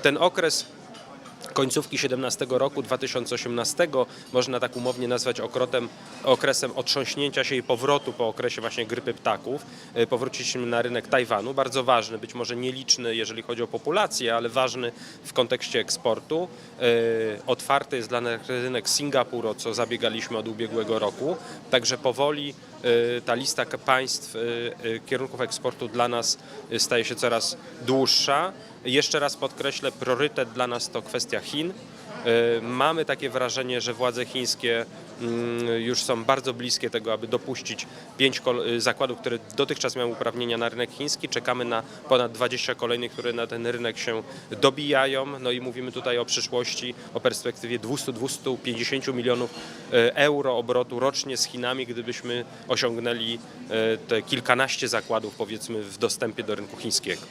ten okres końcówki 17 roku, 2018 można tak umownie nazwać okrotem, okresem otrząśnięcia się i powrotu po okresie właśnie grypy ptaków. Y, Powróciliśmy na rynek Tajwanu, bardzo ważny, być może nieliczny, jeżeli chodzi o populację, ale ważny w kontekście eksportu. Y, Otwarty jest dla nas rynek Singapuru, co zabiegaliśmy od ubiegłego roku. Także powoli ta lista państw, y, y, kierunków eksportu dla nas y, staje się coraz dłuższa. Jeszcze raz podkreślę, priorytet dla nas to kwestia Chin. Y, Mamy takie wrażenie, że władze chińskie mm, już są bardzo bliskie tego, aby dopuścić pięć y, zakładów, które dotychczas miały uprawnienia na rynek chiński. Czekamy na ponad 20 kolejnych, które na ten rynek się dobijają. No i mówimy tutaj o przyszłości, o perspektywie 200-250 milionów y, euro obrotu rocznie z Chinami, gdybyśmy osiągnęli e, te kilkanaście zakładów powiedzmy w dostępie do rynku chińskiego.